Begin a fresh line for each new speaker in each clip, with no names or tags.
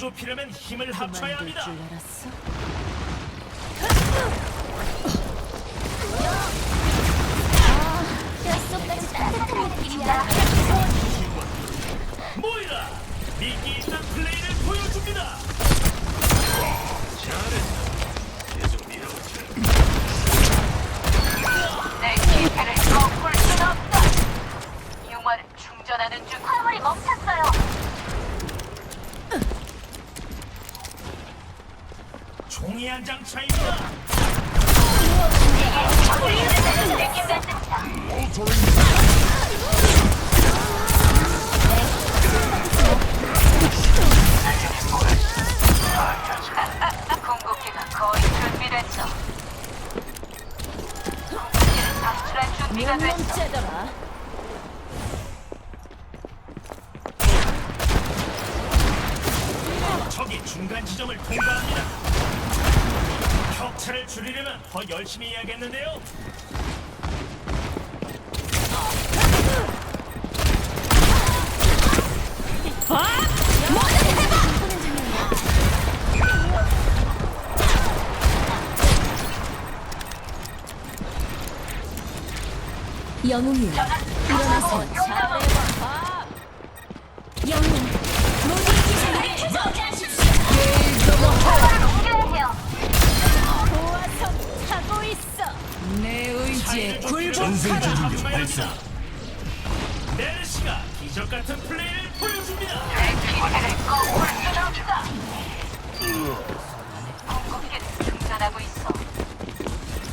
좁히려면 힘을 합쳐야 합니다.
뼛속까지 따뜻한 느낌이야.
모이라 미끼 있는 플레이를 보여줍니다.
내 기회를 거울 순 없다. 융화를 충전하는 중.
화물이 멈췄어요.
종이 한 장 차입니다.
느낌 같습니다.
궁극기가 거의 준비됐어. 궁극기를 방출할 준비가 됐어.
명령째더라.
적이 중간 지점을 통과합니다. 격차를 줄이려면 더 열심히 해야겠는데요.
영웅이 일어나서 잘
발사. 넬시가 기적 같은 플레이를 보여줍니다.
내 기회를 순 없다. 궁극기를 충전하고 있어.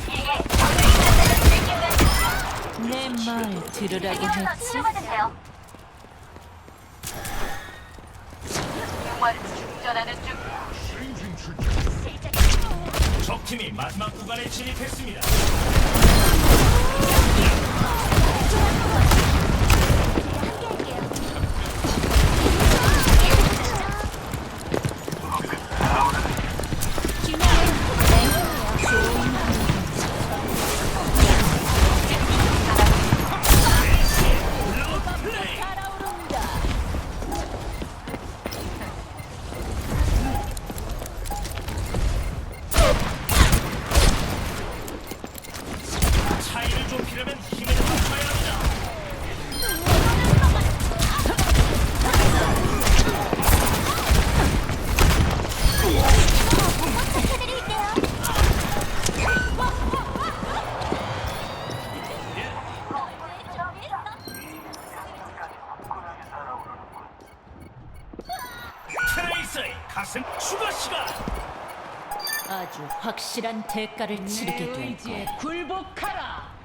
이게 정리되는 느낌 같습니다.
내말 들으라고 했지.
치료받으세요.
충전하는 중.
적팀이 마지막 구간에 진입했습니다. 차이를 좁히려면
아주 확실한 대가를 치르게 될 거야. 굴복하라.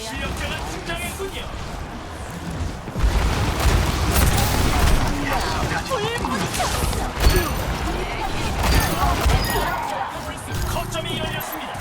실력자가 등장했군요. 거점이 열렸습니다.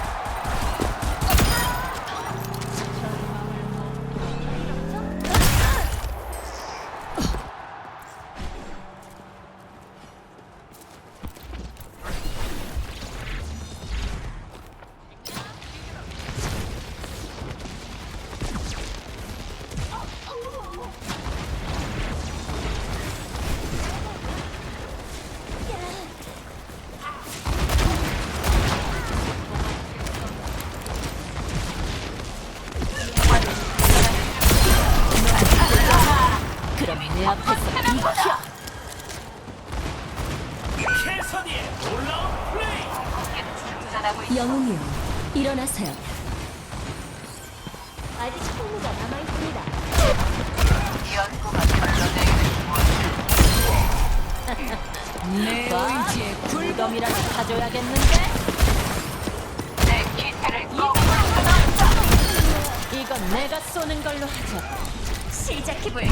놀라운 플레이.
영웅이여, 일어나세요. 아직 총무가 남아 있습니다.
연구가 결론내
내 의지에 굴덤이라도 가져야겠는데?
내 없어.
이건 내가 쏘는 걸로 하자.
시작해볼까?